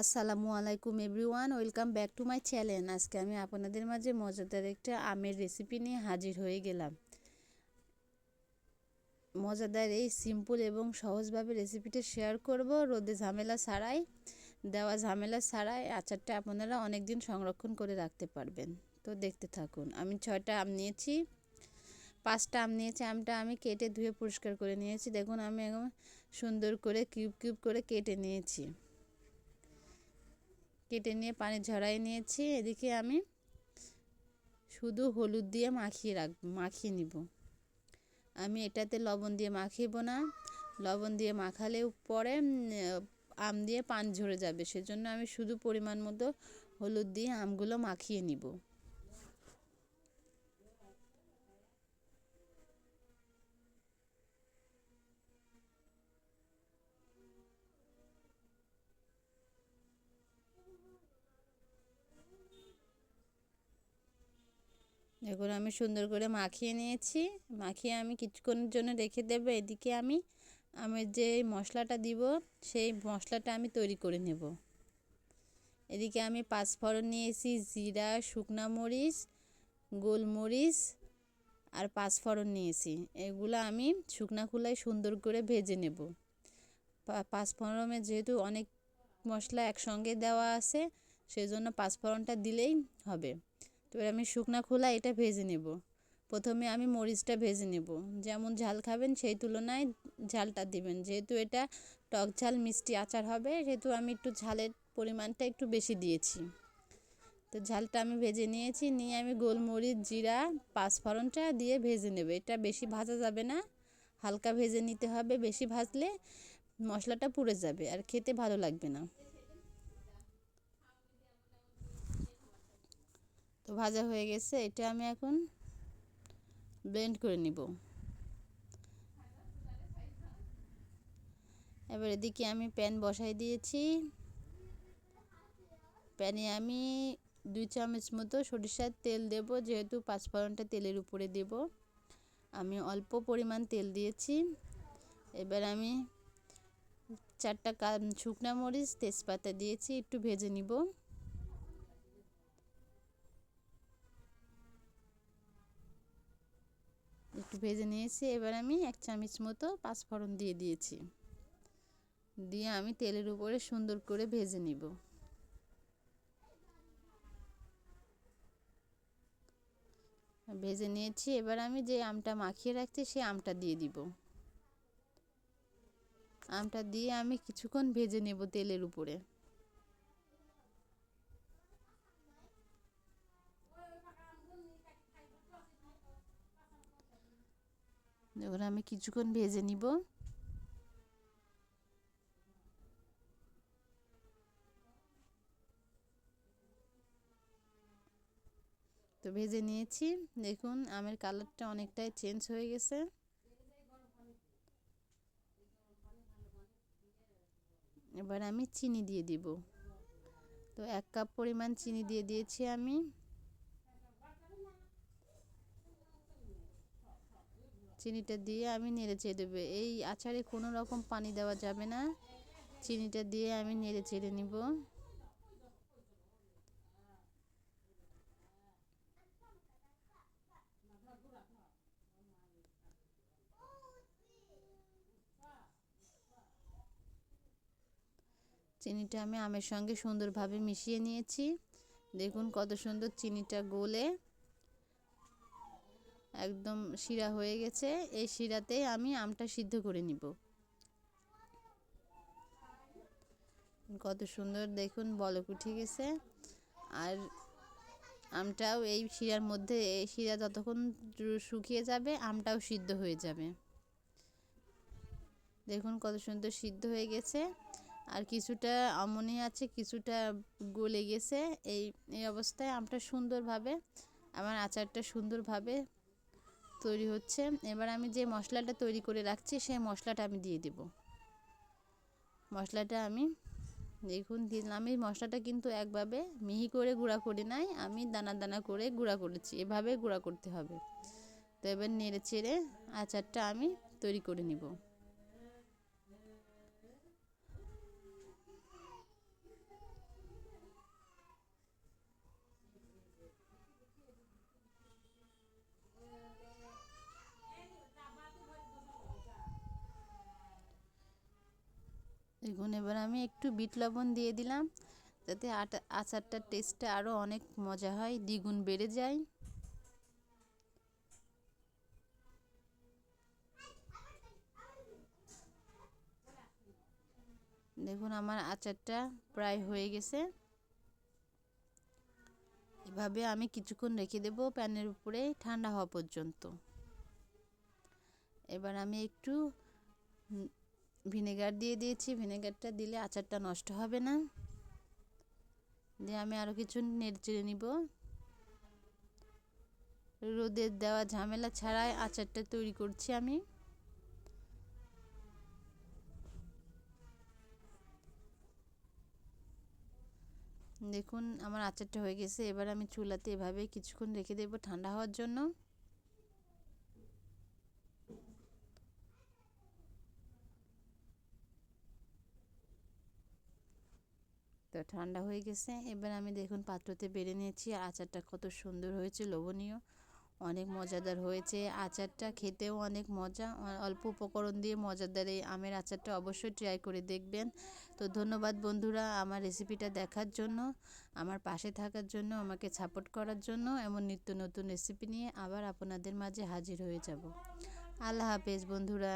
আসসালামু আলাইকুম everyone, welcome back to my channel. আজকে আমি আপনাদের মাঝে মজাদার একটা আমের রেসিপি নিয়ে হাজির হয়ে গেলাম। মজাদার এই সিম্পল এবং সহজভাবে রেসিপিটা শেয়ার করব রোদে ঝামেলা ছাড়াই, দেওয়া ঝামেলা ছাড়াই, আচারটা আপনারা অনেক দিন সংরক্ষণ করে রাখতে পারবেন। তো দেখতে থাকুন, আমি ছয়টা আম নিয়েছি, পাঁচটা আম নিয়েছি, আমটা আমি কেটে ধুয়ে পরিষ্কার করে নিয়েছি। দেখুন, আমি একদম সুন্দর করে কিউব কিউব করে কেটে নিয়েছি। কেটে নিয়ে পানি ঝরাই নিয়েছি। এদিকে আমি শুধু হলুদ দিয়ে মাখিয়ে রাখ, মাখিয়ে নিব। আমি এটাতে লবণ দিয়ে মাখিব না। লবণ দিয়ে মাখালে পরে আম দিয়ে পান ঝরে যাবে। সেজন্য আমি শুধু পরিমাণ মতো হলুদ দিয়ে আমগুলো মাখিয়ে নিব। দেখুন, আমি সুন্দর করে মাখিয়ে নিয়েছি। মাখিয়ে আমি কিছুক্ষণের জন্য রেখে দেবো। এদিকে আমি আমি যে মশলাটা দিব, সেই মশলাটা আমি তৈরি করে নেব। এদিকে আমি পাঁচফোড়ন নিয়েছি, জিরা, শুকনা মরিচ, গোলমরিচ আর পাঁচফোড়ন নিয়েছি। এগুলো আমি শুকনা খোলায় সুন্দর করে ভেজে নেব। পাঁচফোড়নে যেহেতু অনেক মশলা একসঙ্গে দেওয়া আছে, সেজন্য পাঁচফোড়নটা দিলেই হবে। তো আমি শুকনা খোলা এটা ভেজে নেব। প্রথমে আমি মরিচটা ভেজে নেব। যেমন ঝাল খাবেন সেই তুলনায় ঝালটা দিবেন। যেহেতু এটা টক ঝাল, মিষ্টি আচার হবে, সেহেতু আমি একটু ঝালের পরিমাণটা একটু বেশি দিয়েছি। তো ঝালটা আমি ভেজে নিয়েছি। নিয়ে আমি গোলমরিচ, জিরা, পাঁচফোড়নটা দিয়ে ভেজে নেব। এটা বেশি ভাজা যাবে না। হালকা ভেজে নিতে হবে। বেশি ভাজলে মশলাটা পুড়ে যাবে আর খেতে ভালো লাগবে না। তো ভাজা হয়ে গেছে, এটা আমি এখন ব্লেন্ড করে নিব। এবার এদিকে আমি প্যান বসাই দিয়েছি। প্যানে আমি দুই চামচ মতো সরিষার তেল দেব, যেহেতু পাঁচফোড়নটা তেলের উপরে দেব। আমি অল্প পরিমাণ তেল দিয়েছি। এবার আমি চারটা কা শুকনা মরিচ, তেজপাতা দিয়েছি, একটু ভেজে নিব একটু ভেজে নিয়েছি। এবার আমি এক চামচ মতো পাঁচফোড়ন দিয়ে দিয়েছি। দিয়ে আমি তেলের উপরে সুন্দর করে ভেজে নিব। ভেজে নিয়েছি। এবার আমি যে আমটা মাখিয়ে রাখছি সেই আমটা দিয়ে দিব। আমটা দিয়ে আমি কিছুক্ষণ ভেজে নেব তেলের উপরে। এবার আমি কিছুক্ষণ ভেজে নিব। তো ভেজে নিয়েছি। দেখুন, আমের কালারটা অনেকটাই চেঞ্জ হয়ে গেছে। এবার আমি চিনি দিয়ে দিব। তো এক কাপ পরিমাণ চিনি দিয়ে দিয়েছি আমি। চিনিটা দিয়ে আমি নেড়ে চেড়ে দেবো। এই আচারে কোনো রকম পানি দেওয়া যাবে না। চিনিটা দিয়ে আমি নেড়ে চেড়ে নিব। চিনিটা আমি আমের সঙ্গে সুন্দরভাবে মিশিয়ে নিয়েছি। দেখুন কত সুন্দর চিনিটা গলে। একদম শিরা হয়ে গেছে, এই শিরাতে আমি আমটা সিদ্ধ করে নিব। কত সুন্দর দেখুন, বলক উঠে গেছে। আর আমটাও এই শিরার মধ্যে, এই শিরা যতক্ষণ শুকিয়ে যাবে, আমটাও সিদ্ধ হয়ে যাবে। দেখুন কত সুন্দর সিদ্ধ হয়ে গেছে। আর কিছুটা আমনি আছে, কিছুটা গলে গেছে। এই এই অবস্থায় আমটা সুন্দরভাবে, আমার আচারটা সুন্দরভাবে তৈরি হচ্ছে। এবার আমি যে মশলাটা তৈরি করে রাখছি, সেই মশলাটা আমি দিয়ে দেব। মশলাটা আমি দেখুন দিলাম। আমি মশলাটা কিন্তু একভাবে মিহি করে গুঁড়া করি নাই, আমি দানা দানা করে গুঁড়া করেছি। এভাবে গুঁড়া করতে হবে। তো এবার নেড়ে চেড়ে আচারটা আমি তৈরি করে নিব। দেখুন এবার আমি একটু বিট লবণ দিয়ে দিলাম, যাতে আটা আচারটার টেস্টটা আরও অনেক মজা হয়, দ্বিগুণ বেড়ে যায়। দেখুন আমার আচারটা প্রায় হয়ে গেছে। এভাবে আমি কিছুক্ষণ রেখে দেবো প্যানের উপরে, ঠান্ডা হওয়া পর্যন্ত। এবার আমি একটু ভিনেগার দিয়ে দিয়েছি, ভিনেগারটা দিলে আচারটা নষ্ট হবে না। দিয়ে আমি আরও কিছু নেড়ে চেড়ে নিব। রোদের দেওয়া ঝামেলা ছাড়াই আচারটা তৈরি করছি আমি। দেখুন, আমার আচারটা হয়ে গেছে। এবার আমি চুলাতে এভাবে কিছুক্ষণ রেখে দেবো ঠান্ডা হওয়ার জন্য। তো ঠান্ডা হয়ে গেছে। এবার আমি দেখুন পাত্রতে বেড়ে নিয়েছি। আচারটা কত সুন্দর হয়েছে, লোভনীয়। অনেক মজাদার হয়েছে। আচারটা খেতেও অনেক মজা। অল্প উপকরণ দিয়ে মজাদার এই আমের আচারটা অবশ্যই ট্রাই করে দেখবেন। তো ধন্যবাদ বন্ধুরা আমার রেসিপিটা দেখার জন্য, আমার পাশে থাকার জন্য, আমাকে সাপোর্ট করার জন্য। এমন নিত্য নতুন রেসিপি নিয়ে আবার আপনাদের মাঝে হাজির হয়ে যাব। আল্লাহ হাফেজ বন্ধুরা।